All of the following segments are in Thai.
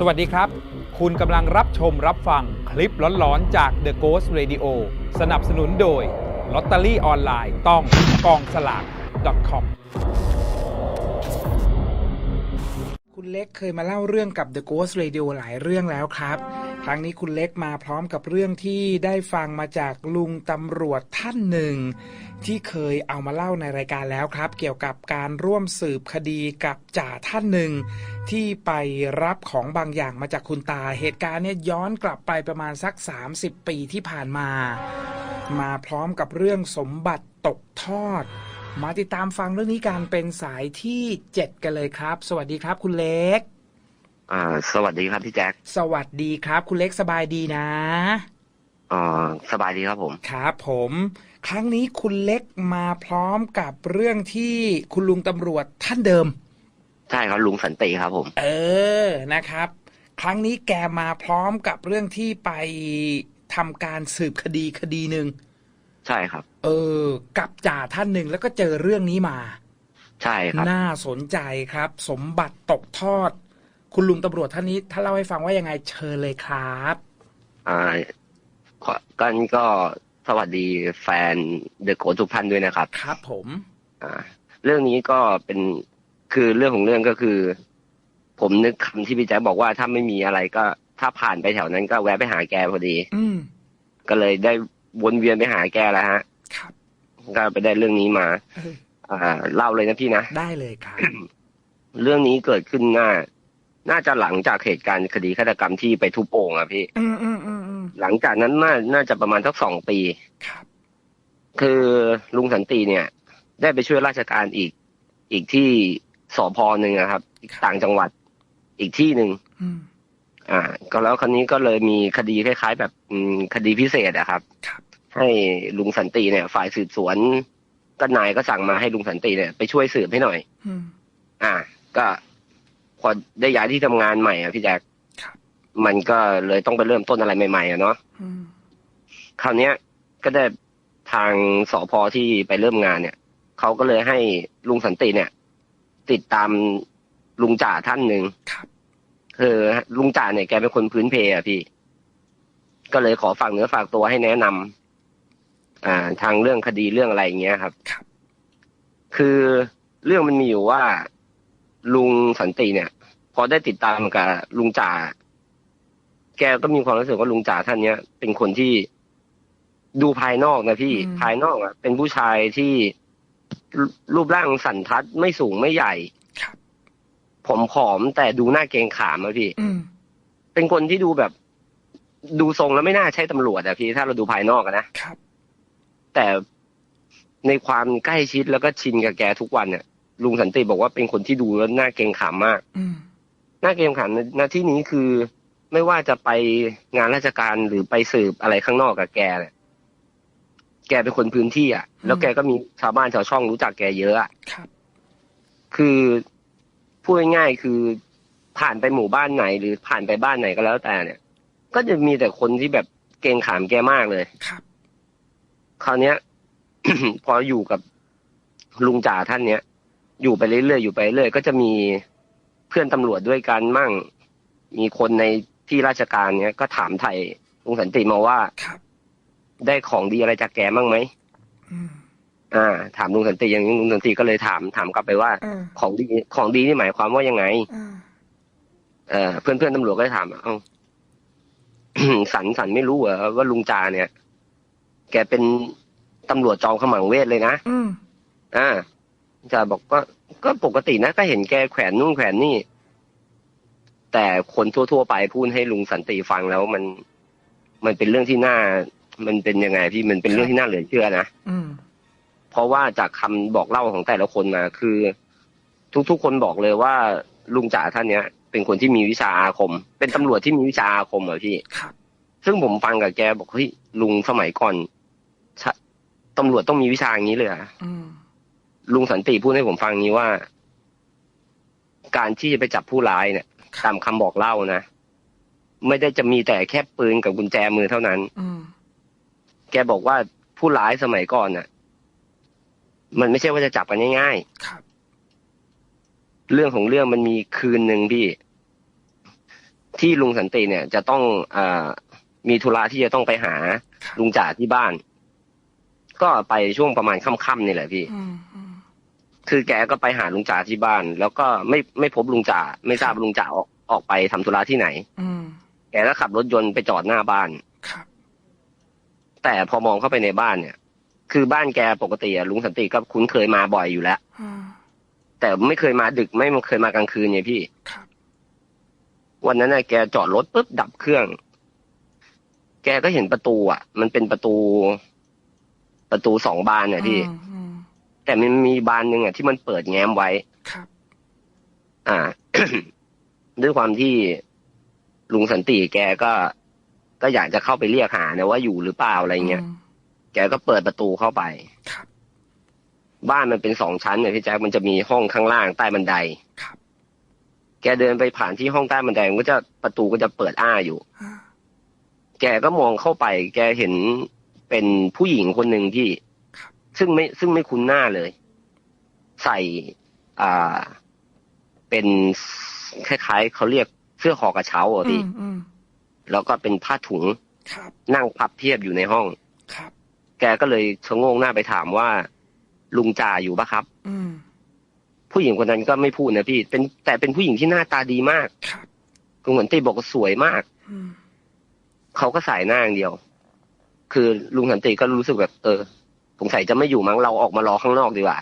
สวัสดีครับ คุณกำลังรับชมรับฟังคลิปหลอนๆ จาก The Ghost Radio สนับสนุนโดยลอตเตอรี่ออนไลน์ต้องกองสลาก .com คุณเล็กเคยมาเล่าเรื่องกับ The Ghost Radio หลายเรื่องแล้วครับ ครั้งนี้คุณเล็กมาพร้อมกับเรื่องที่ได้ฟังมาจากลุงตำรวจท่านหนึ่ง ที่เคยเอามาเล่าในรายการแล้วครับ เกี่ยวกับการร่วมสืบคดีกับจ่าท่านหนึ่ง ที่ไปรับของบางอย่างมาจากคุณตา เหตุการณ์เนี่ยย้อนกลับไปประมาณสัก 30 ปีที่ผ่านมา มาพร้อมกับเรื่องสมบัติตกทอด มาติดตามฟังเรื่องนี้การเป็นสายที่ 7 กันเลยครับ สวัสดีครับคุณเล็กอ่าสวัสดีครับพี่แจ็คสวัสดีครับ คุณเล็กสบายดีนะอ่าสบายดีครับผมครับผม ครั้งนี้คุณเล็กมาพร้อมกับเรื่องที่คุณลุงตำรวจท่านเดิม ใช่ครับลุงสันติครับผม เออนะครับ ครั้งนี้แกมาพร้อมกับเรื่องที่ไปทำการสืบคดีคดีหนึ่งใช่ครับ เออ กับจ่าท่านหนึ่งแล้วก็เจอเรื่องนี้มา ใช่ครับ น่าสนใจครับ สมบัติตกทอด คุณลุงตำรวจท่านนี้ถ้าเล่าให้ฟังว่ายังไงเชิญเลยครับอ่าขอกันก็สวัสดีแฟนเดอะโกทุกท่านด้วยนะครับ ครับผม อ่า เรื่องนี้ก็เป็น คือเรื่องของเรื่องก็คือ ผมนึกคำที่พี่แจ็คบอกว่าถ้าไม่มีอะไรก็ ถ้าผ่านไปแถวนั้นก็แวะไปหาแกพอดี อืมก็เลยได้วนเวียนไปหาแกแล้วฮะครับก็ไปได้เรื่องนี้มา เอออ่า เล่าเลยนะพี่นะ ได้เลยครับ เรื่องนี้เกิดขึ้นน่า น่าจะหลังจากเหตุการณ์คดีฆาตกรรมที่ไปทุบโอ่งอะพี่ อืมอืมอืมอืมหลังจากนั้นน่าน่าจะประมาณสักสองปี ครับ คือลุงสันติเนี่ย ได้ไปช่วยราชการอีกอีกที่ สพหนึ่งอะครับอีกต่างจังหวัดอีกที่หนึ่งอืมอ่า ก็แล้วครั้นี้ก็เลยมีคดีคล้ายๆ แบบอืมคดีพิเศษอะครับครับ ให้ลุงสันติเนี่ย ฝ่ายสืบสวนก็นายก็สั่งมาให้ลุงสันติเนี่ยไปช่วยสืบให้หน่อยอืมอ่า ก็พอได้ย้ายที่ทำงานใหม่อะพี่แจ๊คครับมันก็เลยต้องไปเริ่มต้นอะไรใหม่ๆอะเนาะอืมคราวเนี้ยก็ได้ทางสอพอที่ไปเริ่มงานเนี่ยเขาก็เลยให้ลุงสันติเนี่ย ติดตามลุงจ่าท่านหนึ่งครับคือลุงจ่าเนี่ยแกเป็นคนพื้นเพอะพี่ ก็เลยขอฝากเนื้อฝากตัวให้แนะนำอ่า ทางเรื่องคดีเรื่องอะไรอย่างเงี้ยครับครับ คือเรื่องมันมีอยู่ว่าลุงสันติเนี่ย พอได้ติดตามกับลุงจ่าแกก็มีความรู้สึกว่าลุงจ่าท่านเนี้ยเป็นคนที่ดูภายนอกนะพี่อืมภายนอกอะเป็นผู้ชายที่ รูรูปร่างสันทัดไม่สูงไม่ใหญ่ครับผอมๆแต่ดูหน้าเกรงขามอะพี่อืมเป็นคนที่ดูแบบ ดูทรงแล้วไม่น่าใช่ตำรวจอะพี่ถ้าเราดูภายนอกอะนะครับ แต่ในความใกล้ชิดแล้วก็ชินกับแกทุกวันเนี่ยลุงสันติบอกว่าเป็นคนที่ดูแล้วน่าเกรงขามมากอืมหน้าเกรงขามในหน้าที่นี้คือไม่ว่าจะไปงานราชการหรือไปสืบอะไรข้างนอกกับแกเนี่ย แกเป็นคนพื้นที่อะ แล้วแกก็มีชาวบ้านชาวช่องรู้จักแกเยอะอะครับคือพูดง่ายๆคือผ่านไปหมู่บ้านไหน หรือผ่านไปบ้านไหนก็แล้วแต่เนี่ย ก็จะมีแต่คนที่แบบเกรงขามแกมากเลยครับ คราวเนี้ย พออยู่กับลุงจ่าท่านเนี้ยอยู่ไปเรื่อยๆอยู่ไปเรื่อยก็จะมีเพื่อนตำรวจด้วยกันมั่ง มีคนในที่ราชการเนี้ยก็ถามไทยลุงสันติมาว่าครับ ได้ของดีอะไรจากแกมั่งไหมอืมอ่า ถามลุงสันติอย่างนี้ลุงสันติก็เลยถามถามกลับไปว่าเออของดีของดีนี่หมายความว่ายังไงเออเออเพื่อนเพื่อนๆตำรวจก็เลยถามเอ้าสันสันไม่รู้เหรอว่าลุงจ่าเนี่ย แกเป็นตำรวจจอมขมังเวทเลยนะอืมอ่าจ่าบอกก็ก็ปกตินะก็เห็นแกแขวนนู่นแขวนนี่ แต่คนทั่ว ๆ ไปพูดให้ลุงสันติฟังแล้วมัน มันเป็นเรื่องที่น่า มันเป็นยังไงพี่มันเป็นเรื่องที่น่าเหลือเชื่อนะอืม เพราะว่าจากคำบอกเล่าของแต่ละคนมาคือ ทุกๆคนบอกเลยว่าลุงจ่าท่านเนี้ย เป็นคนที่มีวิชาอาคม เป็นตำรวจที่มีวิชาอาคมเหรอพี่ครับซึ่งผมฟังกับแกบอกเฮ้ยลุงสมัยก่อนชะตำรวจต้องมีวิชาอย่างนี้เลยเหรออืมลุงสันติพูดให้ผมฟังนี้ว่า การที่จะไปจับผู้ร้ายเนี่ยครัตาบมคำบอกเล่านะไม่ได้จะมีแต่แค่ปืนกับกุญแจมือเท่านั้นอืม แกบอกว่าผู้ร้ายสมัยก่อนน่ะ มันไม่ใช่ว่าจะจับกันง่ายครับๆเรื่องของเรื่องมันมีคืนหนึ่งพี่ ที่ลุงสันติเนี่ย จะต้องเอ่อมีธุระที่จะต้องไปหาครับลุงจ่าที่บ้าน ก็ไปช่วงประมาณค่ำๆนี่แหละพี่อืมอืมคือแกก็ไปหาลุงจ่าที่บ้าน แล้วก็ไม่ไม่พบลุงจ่าไม่ทราบลุงจ่าออกออกไปทำธุระที่ไหน อืมแกก็ขับรถยนต์ไปจอดหน้าบ้านครับ แต่พอมองเข้าไปในบ้านเนี่ย คือบ้านแกปกติอะลุงสันติก็คุ้นเคยมาบ่อยอยู่แล้วอืมแต่ไม่เคยมาดึกไม่เคยมากลางคืนไงพี่ครับวันนั้นน่ะแกจอดรถปุ๊บดับเครื่อง แกก็เห็นประตูอะ มันเป็นประตู ประตูสองบานเนี่ยพี่อืมอืมแต่มันมีบานหนึ่งอะที่มันเปิดแง้มไว้ครับ อ่า ด้วยความที่ลุงสันติแกก็ ก็อยากจะเข้าไปเรียกหานะว่าอยู่หรือเปล่าอะไรเงี้ยมแกก็เปิดประตูเข้าไปครับบ้านมันเป็นสองชั้นเนี่ยพี่แจ๊คมันจะมีห้องข้างล่างใต้บันไดครับ แกเดินไปผ่านที่ห้องใต้บันไดมันก็จะประตูก็จะเปิดอ้าอยู่อ่าแกก็มองเข้าไป แกเห็นเป็นผู้หญิงคนหนึ่งที่ครับซึ่งไม่ซึ่งไม่คุ้นหน้าเลย ใส่ อ่า เป็นคล้ายๆเขาเรียกเสื้อคอกระเช้าอะอืพี่มอืม แล้วก็เป็นผ้าถุงครับนั่งพับเพียบอยู่ในห้องครับแกก็เลยชะโงงหน้าไปถามว่า ลุงจ่าอยู่ปะครับอืมผู้หญิงคนนั้นก็ไม่พูดนะพี่ เป็นแต่เป็นผู้หญิงที่หน้าตาดีมากครับคุณเหมือนตีบอกว่าสวยมากอืมเขาก็สายหน้าอย่างเดียว คือลุงสันติก็รู้สึกแบบ เออสงสัยจะไม่อยู่มั้งเราออกมารอข้างนอกดีกว่า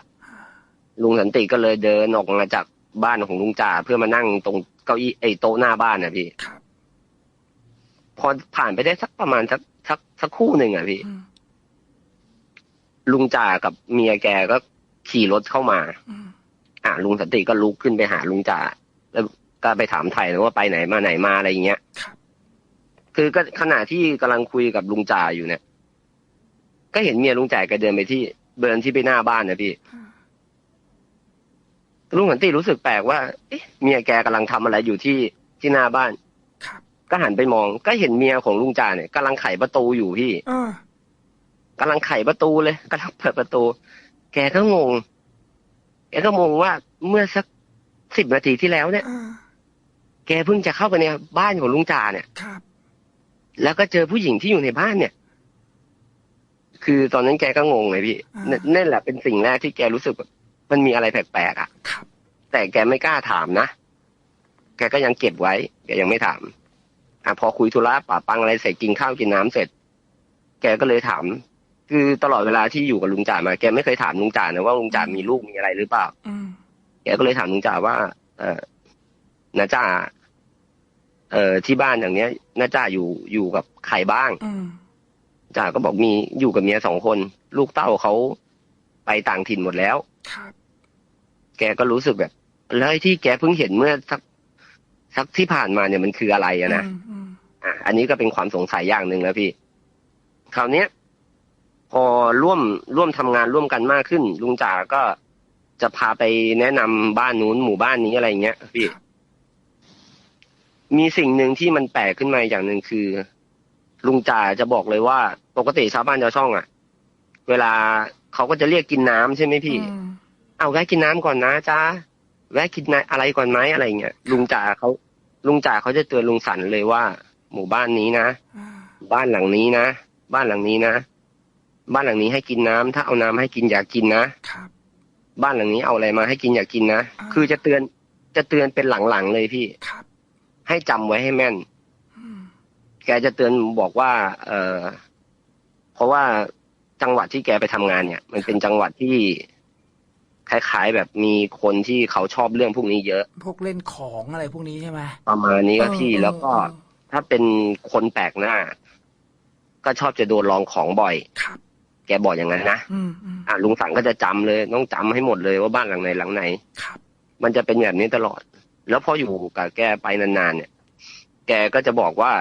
ลุงสันติก็เลยเดินออกมาจากบ้านของลุงจ่าเพื่อมานั่งตรงเก้าอี้ไอ้โต๊ะหน้าบ้านนะพี่ครับ พอผ่านไปได้สักประมาณสักสักสักครู่หนึ่งอะพี่อืมลุงจ่ากับเมียแกก็ขี่รถเข้ามาอืมอะลุงสันติก็ลุกขึ้นไปหาลุงจ่าแล้วก็ไปถามไถ่นะว่าไปไหนมาไหนมาอะไรอย่างเงี้ยครับคือก็ขณะที่กำลังคุยกับลุงจ่าอยู่เนี่ย ก็เห็นเมียลุงจ่าแกเดินไปที่เดินที่ไปหน้าบ้านนะพี่อ่าลุงสันติรู้สึกแปลกว่าเอ๊ะเมียแกกำลังทำอะไรอยู่ที่ที่หน้าบ้านครับ ก็หันไปมองก็เห็นเมียของลุงจ่าเนี่ยกำลังไขประตูอยู่พี่อ่ากำลังไขประตูเลยกำลังเปิดประตู แกก็งงแกก็งงว่าเมื่อสักสิบนาทีที่แล้วเนี่ยอ่าแกเพิ่งจะเข้าไปในบ้านของลุงจ่าเนี่ยครับ แล้วก็เจอผู้หญิงที่อยู่ในบ้านเนี่ย คือตอนนั้นแกก็งงเลยพี่นั่นนั่นแหละเป็นสิ่งแรกที่แกรู้สึกแบบมันมีอะไรแปลกๆอะครับแต่แกไม่กล้าถามนะ แกก็ยังเก็บไว้ แกยังไม่ถาม อะพอคุยธุระป่าปังอะไรเสร็จกินข้าวกินน้ำเสร็จ แกก็เลยถาม คือตลอดเวลาที่อยู่กับลุงจ่ามาแกไม่เคยถามลุงจ่านะว่าลุงจ่ามีลูกมีอะไรหรือเปล่าอืมแกก็เลยถามลุงจ่าว่า เออนาจ่าเอ่อที่บ้านอย่างเนี้ยนาจ่าอยู่อยู่กับใครบ้างอืมจ่าก็บอกมีอยู่กับเมียสองคน ลูกเต้าเขาไปต่างถิ่นหมดแล้วครับแกก็รู้สึกแบบแล้วไอ้ที่แกเพิ่งเห็นเมื่อสักสักที่ผ่านมาเนี่ยมันคืออะไรอะนะ อืมอืมอะอันนี้ก็เป็นความสงสัยอย่างหนึ่งแล้วพี่ คราวเนี้ย พอร่วมร่วมทำงานร่วมกันมากขึ้น ลุงจ่าก็จะพาไปแนะนำบ้านนู้นหมู่บ้านนี้อะไรเงี้ยพี่ครับมีสิ่งหนึ่งที่มันแปลกขึ้นมาอย่างหนึ่งคือ ลุงจ่าจะบอกเลยว่า ปกติชาวบ้านชาวช่องอะ เวลาเขาก็จะเรียกกินน้ำใช่ไหมพี่อืมเอาแวะกินน้ำก่อนนะจ้าแวะกินอะไรก่อนไหมอะไรเงี้ยลุงจ่าเขาลุงจ่าเขาจะเตือนลุงสันเลยว่า หมู่บ้านนี้นะอ่าบ้านหลังนี้นะบ้านหลังนี้นะบ้านหลังนี้ให้กินน้ำถ้าเอาน้ำให้กินอย่ากินนะครับบ้านหลังนี้เอาอะไรมาให้กินอย่ากินนะอ่าคือจะเตือนจะเตือนเป็นหลังๆเลยพี่ครับ ให้จำไว้ให้แม่นอืมแกจะเตือนบอกว่า เออเพราะว่าจังหวัดที่แกไปทำงานเนี่ย มันเป็นจังหวัดที่คล้ายๆแบบมีคนที่เขาชอบเรื่องพวกนี้เยอะ พวกเล่นของอะไรพวกนี้ใช่ไหมประมาณนี้ก็พี่เออแล้วก็เออ ถ้าเป็นคนแปลกหน้า ก็ชอบจะโดนลองของบ่อยครับ แกบอกอย่างนั้นนะอืมอืมอะลุงสังก็จะจำเลย ต้องจำให้หมดเลยว่าบ้านหลังไหนหลังไหนครับ มันจะเป็นแบบนี้ตลอด แล้วพออยู่กับแกไปนานๆเนี่ย แกก็จะบอกว่า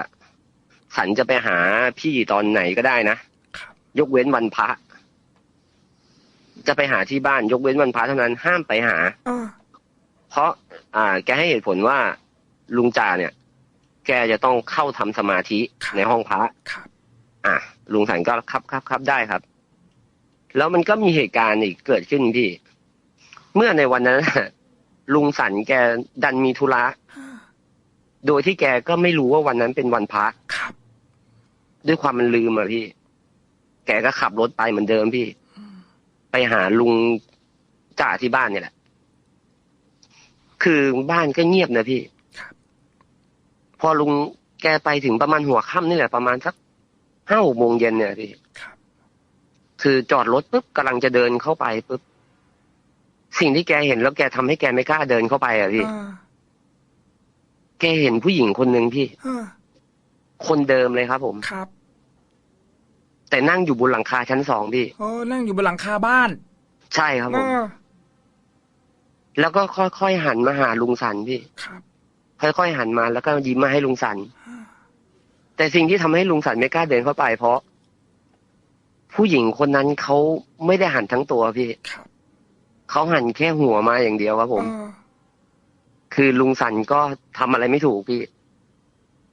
สันจะไปหาพี่ตอนไหนก็ได้นะครับยกเว้นวันพระจะไปหาที่บ้านยกเว้นวันพระเท่านั้นห้ามไปหาอ่าเพราะ อ่า แกให้เหตุผลว่าลุงจ่าเนี่ย แกจะต้องเข้าทำสมาธิในห้องพระครับ อะลุงสันก็ครับครับครับได้ครับ แล้วมันก็มีเหตุการณ์อีกเกิดขึ้นพี่ เมื่อในวันนั้นลุงสันแกดันมีธุระอ่าโดยที่แกก็ไม่รู้ว่าวันนั้นเป็นวันพระครับ ด้วยความมันลืมอะพี่ แกก็ขับรถไปเหมือนเดิมพี่ ไปหาลุงจ่าที่บ้านเนี่ยแหละ คือบ้านก็เงียบนะพี่ครับ พอลุงแกไปถึงประมาณหัวค่ำนี่แหละประมาณสักห้าหกโมงเย็นเนี่ยพี่ครับคือจอดรถปุ๊บกำลังจะเดินเข้าไปปุ๊บสิ่งที่แกเห็นแล้วแกทำให้แกไม่กล้าเดินเข้าไปอะพี่อ่าแกเห็นผู้หญิงคนหนึ่งพี่อ่าคนเดิมเลยครับ ผมครับ แต่นั่งอยู่บนหลังคาชั้นสองพี่โอ้นั่งอยู่บนหลังคาบ้าน ใช่ครับผมอ่าแล้วก็ค่อยๆหันมาหาลุงสันพี่ครับ ค่อยๆหันมาแล้วก็ยิ้มมาให้ลุงสัน แต่สิ่งที่ทำให้ลุงสันไม่กล้าเดินเข้าไป เพราะ ผู้หญิงคนนั้นเขาไม่ได้หันทั้งตัวพี่ครับเขาหันแค่หัวมาอย่างเดียวครับ ผมอ่าคือลุงสันก็ทำอะไรไม่ถูกพี่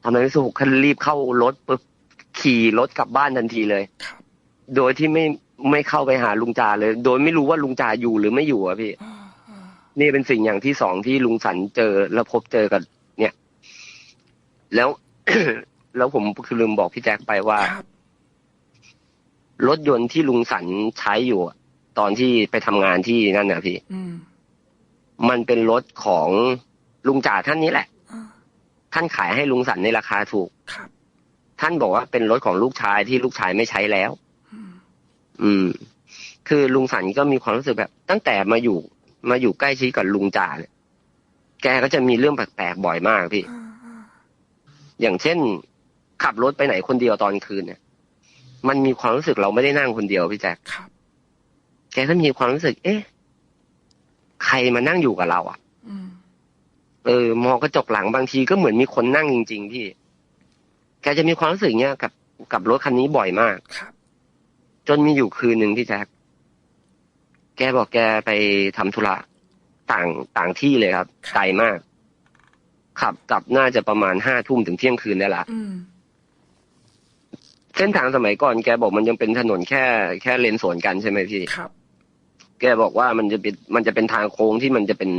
ทำอะไรไม่ถูกคันรีบเข้ารถปุ๊บขี่รถกลับบ้านทันทีเลยครับโดยที่ไม่ไม่เข้าไปหาลุงจ่าเลย โดยไม่รู้ว่าลุงจ่าอยู่หรือไม่อยู่อะพี่อ่าอ่านี่เป็นสิ่งอย่างที่สองที่ลุงสันเจอแล้วพบเจอกับเนี่ย แล้ว แล้วผมคือลืมบอกพี่แจ็คไปว่าครับรถยนต์ที่ลุงสันใช้อยู่อะตอนที่ไปทำงานที่นั่นนะพี่ อืม มันเป็นรถของลุงจ่าท่านนี้แหละ อ่าท่านขายให้ลุงสันในราคาถูก ครับ ท่านบอกว่าเป็นรถของลูกชายที่ลูกชายไม่ใช้แล้ว อืม อืม คือลุงสันก็มีความรู้สึกแบบ ตั้งแต่มาอยู่ มาอยู่ใกล้ชิดกับลุงจ่าเนี่ย แกก็จะมีเรื่องแปลกๆบ่อยมากพี่ อ่าอ่า อย่างเช่น ขับรถไปไหนคนเดียวตอนคืนเนี่ย มันมีความรู้สึกเราไม่ได้นั่งคนเดียวพี่แจ๊คครับแกก็มีความรู้สึก เอ๊ะ ใครมานั่งอยู่กับเรา อะอืมเออ มองกระจกหลังบางทีก็เหมือนมีคนนั่งจริง ๆ พี่ แกจะมีความรู้สึกเนี้ยกับกับรถคันนี้บ่อยมากครับจนมีอยู่คืนหนึ่งพี่แจ๊คแกบอกแกไปทำธุระต่างต่างที่เลยครับไกลมาก ขับกลับน่าจะประมาณห้าทุ่มถึงเที่ยงคืนได้ละอืมเส้นทางสมัยก่อนแกบอกมันยังเป็นถนนแค่แค่เลนสวนกันใช่ไหมพี่ครับ แกบอกว่ามันจะเป็นมันจะเป็นทางโค้งที่มันจะเป็น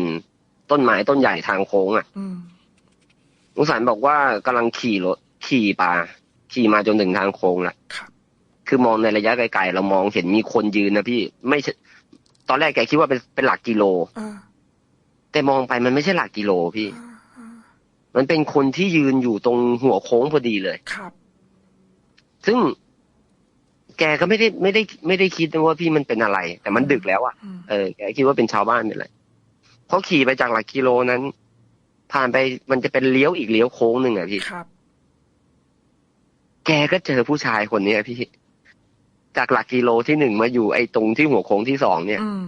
ต้นไม้ต้นใหญ่ทางโค้งอะอืมลุงสารบอกว่ากำลังขี่รถขี่ปาขี่มาจนถึงทางโค้งแหละครับ คือมองในระยะไกลๆเรามองเห็นมีคนยืนนะพี่ไม่ใช่ตอนแรกแกคิดว่าเป็นเป็นหลักกิโลอ่าแต่มองไปมันไม่ใช่หลักกิโลพี่อ่าอ่า มันเป็นคนที่ยืนอยู่ตรงหัวโค้งพอดีเลยครับ ซึ่งแกก็ไม่ได้ไม่ได้ไม่ได้คิดนะว่าพี่มันเป็นอะไร แต่มันดึกแล้วอะอืมเออแกคิดว่าเป็นชาวบ้านเป็นอะไรเพราะขี่ไปจากหลักกิโลนั้น ผ่านไปมันจะเป็นเลี้ยวอีกเลี้ยวโค้งหนึ่งอะพี่ครับ แกก็เจอผู้ชายคนเนี้ยพี่ จากหลักกิโลที่หนึ่งมาอยู่ไอ้ตรงที่หัวโค้งที่สองเนี่ยอืม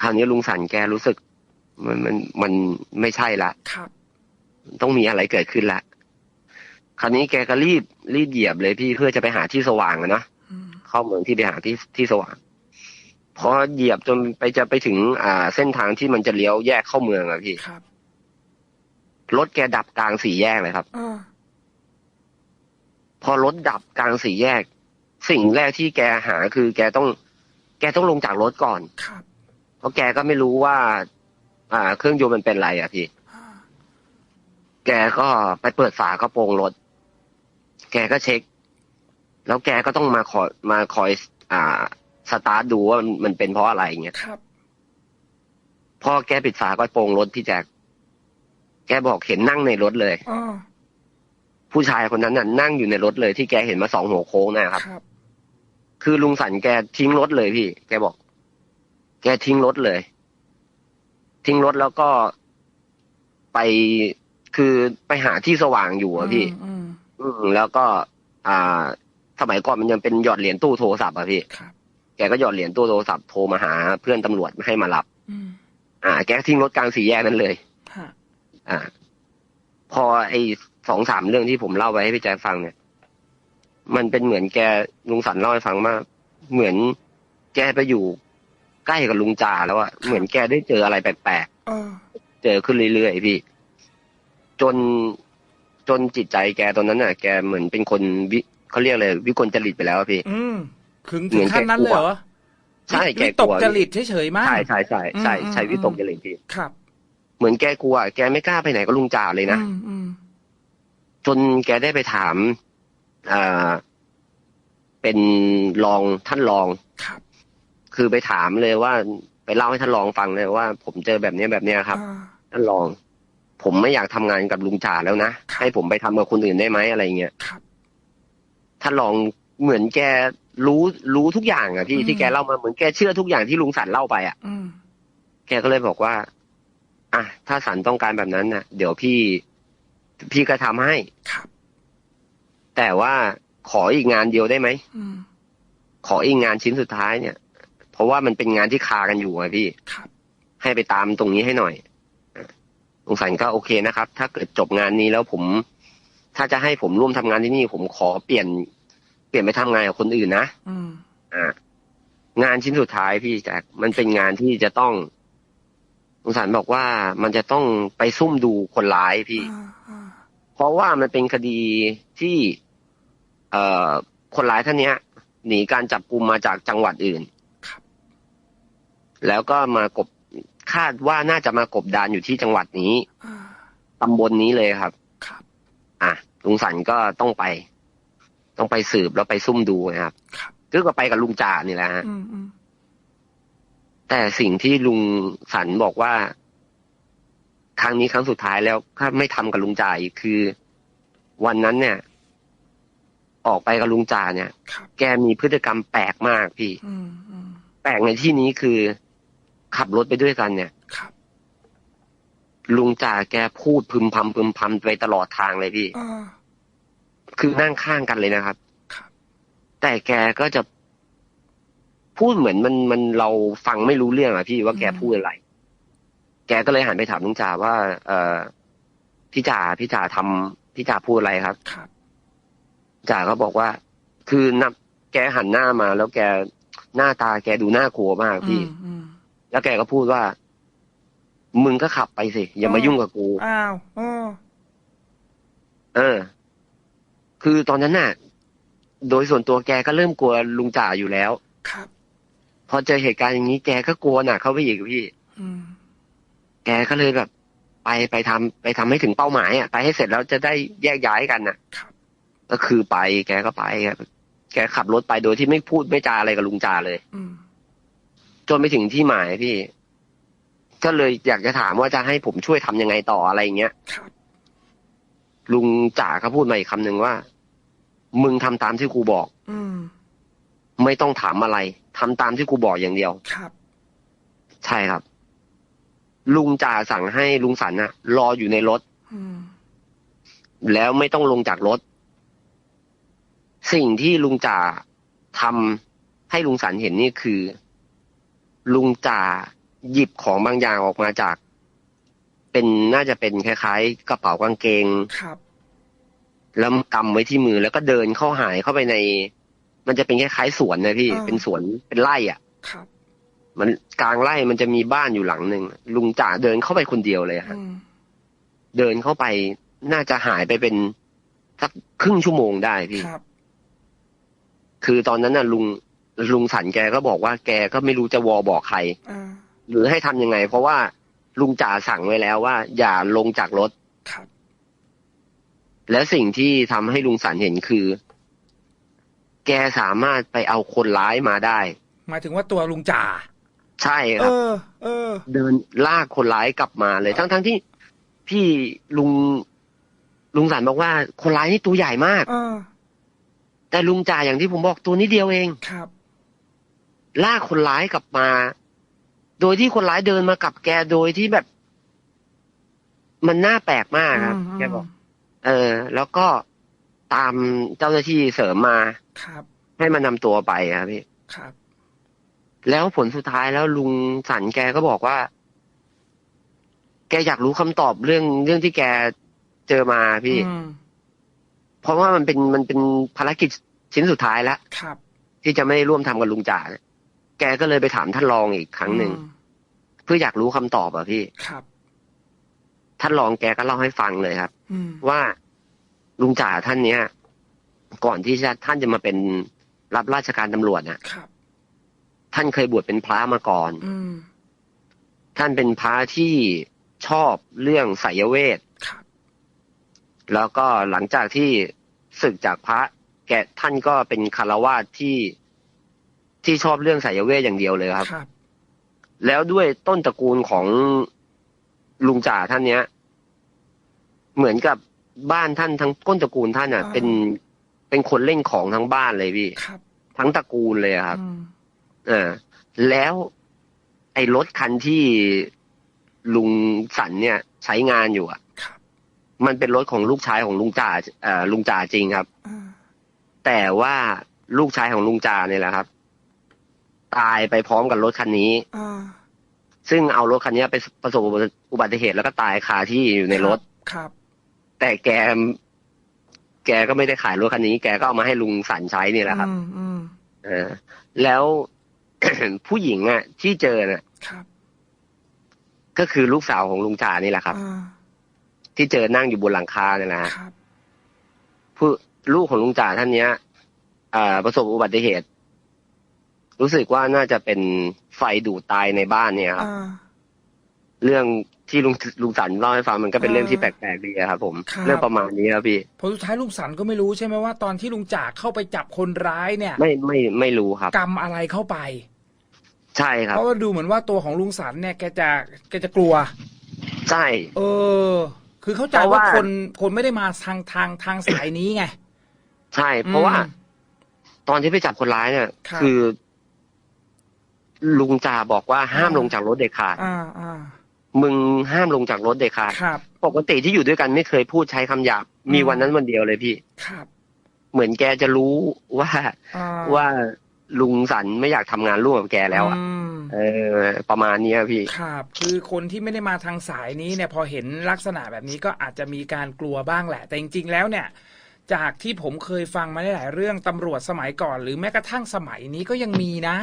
คราวนี้ลุงสันแกรู้สึก มันมันมันไม่ใช่ละครับ ต้องมีอะไรเกิดขึ้นละคราวนี้แกก็รีบรีบเหยียบเลยพี่เพื่อจะไปหาที่สว่างอะเนาะอืมเข้าเมืองที่ไปหาที่ที่สว่างพอเหยียบจนไปจะไปถึง อ่า เส้นทางที่มันจะเลี้ยวแยกเข้าเมืองอะพี่ครับรถแกดับกลางสี่แยกเลยครับอ่าพอรถดับกลางสี่แยก สิ่งแรกที่แกหาคือ แกต้อง แกต้องลงจากรถก่อนครับเพราะแกก็ไม่รู้ว่า อ่า เครื่องยนต์มันเป็นอะไรอะพี่อ่า แกก็ไปเปิดฝากระโปรงรถ แกก็เช็ค แล้วแกก็ต้องมาคอยมาคอยอ่า สตาร์ทดูว่ามันมันเป็นเพราะอะไรเงี้ยครับพอแกปิดฝากระโปรงรถพี่แจ็คแกบอกเห็นนั่งในรถเลยอ่าผู้ชายคนนั้นน่ะนั่งอยู่ในรถเลยที่แกเห็นมาสองหัวโค้งนะครับครับคือลุงสันแกทิ้งรถเลยพี่ แกบอก แกทิ้งรถเลย ทิ้งรถแล้วก็ไป คือไปหาที่สว่างอยู่อะพี่อืมอืมแล้วก็ อ่า สมัยก่อนมันยังเป็นหยอดเหรียญตู้โทรศัพท์อะพี่ครับแกก็หยอดเหรียญตู้โทรศัพท์โทรมาหา เพื่อนตำรวจให้มารับอืมอ่า แกก็ทิ้งรถกลางสี่แยกนั้นเลยฮะอ่า พอไอ้สองสามเรื่องที่ผมเล่าไว้ให้พี่แจ๊คฟังเนี่ย มันเป็นเหมือนแกลุงสันเล่าให้ฟังมาก เหมือนแกไปอยู่ใกล้กับลุงจ่าแล้วอะเหมือนแกได้เจออะไรแปลกเออๆเจอขึ้นเรื่อยๆพี่ จนจนจิตใจแกตอนนั้นน่ะ แกเหมือนเป็นคนวิเขาเรียกเลยวิกลจริตไปแล้วอะพี่ อืมถึงถึงขั้นนั้นเลยเหรอใช่แกวิกตลักวจริตเฉยๆมากใช่ใช่ใช่ใช่อืมใช่อืมวิตกจริตพี่ครับ เหมือนแกกลัว แกไม่กล้าไปไหนกับลุงจ่าเลยนะอืมอืมจนแกได้ไปถามเอ่อเป็นรองท่านรองครับ คือไปถามเลยว่า ไปเล่าให้ท่านรองฟังเลยว่า ผมเจอแบบเนี้ยแบบเนี้ยครับอ่าท่านรอง ผมไม่อยากทำงานกับลุงจ่าแล้วนะครับให้ผมไปทำกับคนอื่นได้ไหมอะไรเงี้ยครับท่านรองเหมือนแกรู้รู้ทุกอย่างอะพี่อืมที่แกเล่ามาเหมือนแกเชื่อทุกอย่างที่ลุงสันเล่าไปอะอืมแกก็เลยบอกว่า อะถ้าสันต้องการแบบนั้นน่ะ เดี๋ยวพี่พี่ก็ทำให้ครับแต่ว่าขออีกงานเดียวได้ไหมอืมขออีกงานชิ้นสุดท้ายเนี่ย เพราะว่ามันเป็นงานที่คากันอยู่อะพี่ครับให้ไปตามตรงนี้ให้หน่อย อะลุงสันก็โอเคนะครับ ถ้าเกิดจบงานนี้แล้วผม ถ้าจะให้ผมร่วมทำงานที่นี่ ผมขอเปลี่ยน เปลี่ยนไปทำงานกับคนอื่นนะอืมอ่างานชิ้นสุดท้ายพี่แจ็คมันเป็นงานที่จะต้องลุงสันบอกว่ามันจะต้องไปซุ่มดูคนร้ายพี่อ่าอ่าเพราะว่ามันเป็นคดีที่ เอ่อคนร้ายท่านเนี้ย หนีการจับกุมมาจากจังหวัดอื่นครับแล้วก็มากบ คาดว่าน่าจะมากบดานอยู่ที่จังหวัดนี้อ่าตำบลนี้เลยครับ ครับ อะลุงสันก็ต้องไป ต้องไปสืบแล้วไปซุ่มดูนะครับครับก็ก็ไปกับลุงจ่านี่แหละฮะอืมอืมแต่สิ่งที่ลุงสันบอกว่าครั้งนี้ครั้งสุดท้ายแล้วถ้าไม่ทำกับลุงจ่าอีกคือ วันนั้นเนี่ย ออกไปกับลุงจ่าเนี่ยครับแกมีพฤติกรรมแปลกมากพี่อืมอืมแปลกในที่นี้คือ ขับรถไปด้วยกันเนี่ยครับลุงจ่าแกพูดพึมพำพึมพำไปตลอดทางเลยพี่อ่าคือนั่งข้างกันเลยนะครับครับแต่แกก็จะพูดเหมือนมันมันเราฟังไม่รู้เรื่องอะพี่ว่าแกพูดอะไร แกก็เลยหันไปถามลุงจ่าว่า เออพี่จ่าพี่จ่าทำพี่จ่าพูดอะไรครับครับจ่าก็บอกว่า คือนับแกหันหน้ามา แล้วแกหน้าตาแกดูน่ากลัวมากอืพี่มอืม แล้วแกก็พูดว่า มึงก็ขับไปสิ อย่ามายุ่งกับกู อ้าวโอ้เออ คือตอนนั้นน่ะ โดยส่วนตัวแกก็เริ่มกลัวลุงจ่าอยู่แล้ว ครับ พอเจอเหตุการณ์อย่างนี้แกก็กลัวหนักเข้าไปอีกพี่ อืม แกก็เลยแบบ ไปไปทำไปทำให้ถึงเป้าหมายอะไปให้เสร็จแล้วจะได้แยกย้ายกันน่ะครับ ก็คือไป แกก็ไปครับแกขับรถไปโดยที่ไม่พูดไม่จาอะไรกับลุงจ่าเลย อืม จนไปถึงที่หมายพี่ ก็เลยอยากจะถามว่าจะให้ผมช่วยทำยังไงต่ออะไรอย่างเงี้ยครับลุงจ่าก็พูดมาอีกคำหนึ่งว่า มึงทำตามที่กูบอกอืมไม่ต้องถามอะไรทำตามที่กูบอกอย่างเดียวครับ ใช่ครับ ลุงจ่าสั่งให้ลุงสันน่ะรออยู่ในรถอืมแล้วไม่ต้องลงจากรถ สิ่งที่ลุงจ่าทำให้ลุงสันเห็นนี่คือ ลุงจ่าหยิบของบางอย่างออกมาจาก เป็นน่าจะเป็นคล้ายๆ กระเป๋ากางเกงครับ แล้วกำไว้ที่มือแล้วก็เดินเข้าหายเข้าไปใน มันจะเป็นคล้ายๆสวนนะพี่อ่าเป็นสวนเป็นไร่อะ ครับ มันกลางไร่มันจะมีบ้านอยู่หลังหนึ่งลุงจ่าเดินเข้าไปคนเดียวเลยฮะอืมเดินเข้าไปน่าจะหายไปเป็นสักครึ่งชั่วโมงได้พี่ครับ คือตอนนั้นน่ะลุง ลุงสันแกก็บอกว่าแกก็ไม่รู้จะวอบอกใครอ่าหรือให้ทำยังไง เพราะว่าลุงจ่าสั่งไว้แล้วว่า อย่าลงจากรถครับ และสิ่งที่ทำให้ลุงสันเห็นคือ แกสามารถไปเอาคนร้ายมาได้หมายถึงว่าตัวลุงจ่าใช่คเอรับอเออ เดินลากคนร้ายกลับมาเลย ทั้งทั้งที่พี่ลุงลุงสันบอกว่าคนร้ายนี่ตัวใหญ่มากเออแต่ลุงจ่าอย่างที่ผมบอกตัวนี้เดียวเองครับ ลากคนร้ายกลับมา โดยที่คนร้ายเดินมากับแกโดยที่แบบ มันน่าแปลกมากครับอืมแกบอก เออ แล้วก็ตามเจ้าหน้าที่เสริมมาครับ ให้มานำตัวไปครับพี่ครับ แล้วผลสุดท้ายแล้วลุงสันแกก็บอกว่า แกอยากรู้คำตอบเรื่องเรื่องที่แกเจอมาพี่อืมเพราะว่ามันเป็นมันเป็นภารกิจชิ้นสุดท้ายแล้วครับที่จะไม่ได้ร่วมทำกับลุงจ่าเนี่ย แกก็เลยไปถามท่านรองอีกครั้งหนึ่งอืมเพื่ออยากรู้คำตอบอะพี่ครับ ท่านรองแกก็เล่าให้ฟังเลยครับอืมว่าลุงจ่าท่านเนี้ย ก่อนที่จะท่านจะมาเป็นรับราชการตำรวจน่ะครับท่านเคยบวชเป็นพระมาก่อนอืมท่านเป็นพระที่ชอบเรื่องไสยเวทครับแล้วก็หลังจากที่ศึกจากพระ แกท่านก็เป็นคารวาสที่ ที่ชอบเรื่องไสยเวทอย่างเดียวเลยครับ ครับ แล้วด้วยต้นตระกูลของลุงจ่าท่านเนี้ย เหมือนกับบ้านท่านทั้งต้นตระกูลท่านอะ อ่า เป็นเป็นคนเล่นของทั้งบ้านเลยพี่ ครับทั้งตระกูลเลยอะครับ อืมเออแล้วไอ้รถคันที่ลุงสันเนี่ย ใช้งานอยู่อะ ครับมันเป็นรถของลูกชายของลุงจ่าเอ่อลุงจ่าจริงครับ อ่าแต่ว่าลูกชายของลุงจ่าเนี่ยแหละครับ ตายไปพร้อมกับรถคันนี้อ่าซึ่งเอารถคันนี้ไปประสบอุบัติเหตุแล้วก็ตายคาที่อยู่ในรถครับ แต่แก แกก็ไม่ได้ขายรถคันนี้ แกก็เอามาให้ลุงสันใช้นี่แหละครับอืมอืมเออ แล้วผู้หญิงอะ ที่เจอน่ะครับก็คือลูกสาวของลุงจ่านี่แหละครับอ่าที่เจอนั่งอยู่บนหลังคาเนี่ยนะฮะครับผู้ลูกของลุงจ่าท่านเนี้ยอ่าประสบอุบัติเหตุ รู้สึกว่าน่าจะเป็นไฟดูดตายในบ้านเนี่ยครับอ่าเรื่องที่ลุงลุงสันเล่าให้ฟังมันก็เป็นอ่าเรื่องที่แปลกๆดีอะครับผมครับเรื่องประมาณนี้ครับพี่ผลสุดท้ายลุงสันก็ไม่รู้ใช่ไหมว่าตอนที่ลุงจากเข้าไปจับคนร้ายเนี่ย ไม่ไม่ไม่รู้ครับกรรมอะไรเข้าไป ใช่ครับเพราะว่าดูเหมือนว่าตัวของลุงสันเนี่ยแกจะแกจะกลัว ใช่เออ คือเข้าใจเพราะว่าว่าคนคนไม่ได้มาทางทางทางสายนี้ไง ใช่ เพราะว่าอืมตอนที่ไปจับคนร้ายเนี่ยครับคือ ลุงจ่าบอกว่าห้ามอ่าลงจากรถเด็ดขาดอ่าอ่ามึงห้ามลงจากรถเด็ดขาดครับปกติที่อยู่ด้วยกันไม่เคยพูดใช้คำหยาบ มีอืมวันนั้นวันเดียวเลยพี่ครับ เหมือนแกจะรู้ว่าอ่าว่าลุงสันไม่อยากทำงานร่วมกับแกแล้วอะอืมเออ ประมาณเนี้ยพี่ ครับ คือคนที่ไม่ได้มาทางสายนี้เนี่ย พอเห็นลักษณะแบบนี้ก็อาจจะมีการกลัวบ้างแหละ แต่จริงๆแล้วเนี่ย จากที่ผมเคยฟังมาหลายๆเรื่องตำรวจสมัยก่อน หรือแม้กระทั่งสมัยนี้ก็ยังมีนะ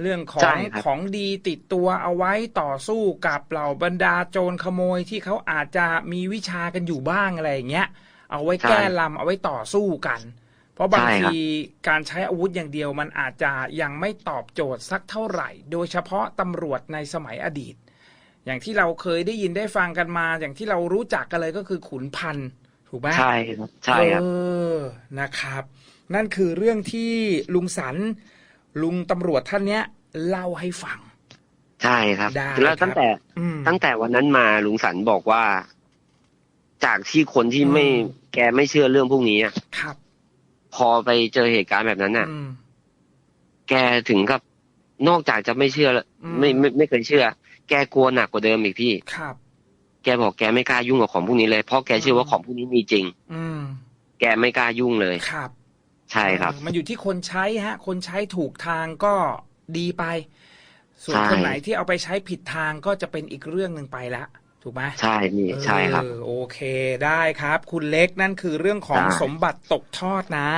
เรื่องขอใช่งครับของดีติดตัวเอาไว้ต่อสู้กับเหล่าบรรดาโจรขโมยที่เขาอาจจะมีวิชากันอยู่บ้างอะไรอย่างเงี้ย เอาไว้แก้ลำเอาไว้ต่อสู้กัน เพราะบางทีการใช้อาวุธอย่างเดียวมันอาจจะยังไม่ตอบโจทย์สักเท่าไหร่ โดยเฉพาะตำรวจในสมัยอดีต อย่างที่เราเคยได้ยินได้ฟังกันมา อย่างที่เรารู้จักกันเลยก็คือขุนพันธ์ถูกไหมใช่ครับใช่ครับเออนะครับ นั่นคือเรื่องที่ลุงสัน ลุงตำรวจท่านเนี้ยเล่าให้ฟัง ใช่ครับ ได้แล้วตั้งแต่อืมตั้งแต่วันนั้นมาลุงสันบอกว่า จากที่คนที่ไม่อืมแกไม่เชื่อเรื่องพวกนี้อะครับ พอไปเจอเหตุการณ์แบบนั้นน่ะอืมแกถึงกับนอกจากจะไม่เชื่อแล้วอืมไม่ไม่ไม่เคยเชื่อ แกกลัวหนักกว่าเดิมอีกพี่ครับ แกบอกแกไม่กล้ายุ่งกับของพวกนี้เลยเพราะแกเชื่อว่าของพวกนี้มีจริง อืมแกไม่กล้ายุ่งเลยครับ ใช่ครับเออมันอยู่ที่คนใช้ฮะ คนใช้ถูกทางก็ดีไป ส่วนใช่คนไหนที่เอาไปใช้ผิดทางก็จะเป็นอีกเรื่องหนึ่งไปละถูกไหมใช่นี่ใช่ครับเออโอเคได้ครับ คุณเล็กนั่นคือเรื่องของได้สมบัติตกทอดนะ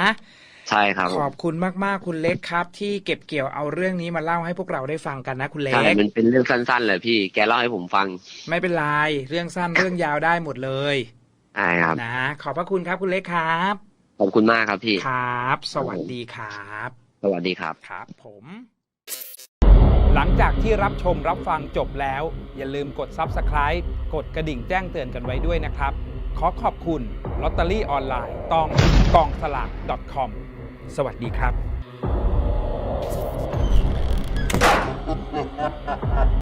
ใช่ครับผขอมบคุณมากๆคุณเล็กครับ ที่เก็บเกี่ยวเอาเรื่องนี้มาเล่าให้พวกเราได้ฟังกันนะคุณเล็ใช่กมันเป็นเรื่องสั้นๆเลยพี่แกเล่าให้ผมฟัง ไม่เป็นไรเรื่องสั้นเรื่องยาวได้หมดเลยใช่ครับนะขอบพระคุณครับคุณเล็กครับ ขอบคุณมากครับพี่ ครับ สวัสดีครับ สวัสดีครับ ครับ ผม หลังจากที่รับชมรับฟังจบแล้ว อย่าลืมกด Subscribe กดกระดิ่งแจ้งเตือนกันไว้ด้วยนะครับ ขอขอบคุณลอตเตอรี่ออนไลน์ตองกองสลาก .com สวัสดีครับ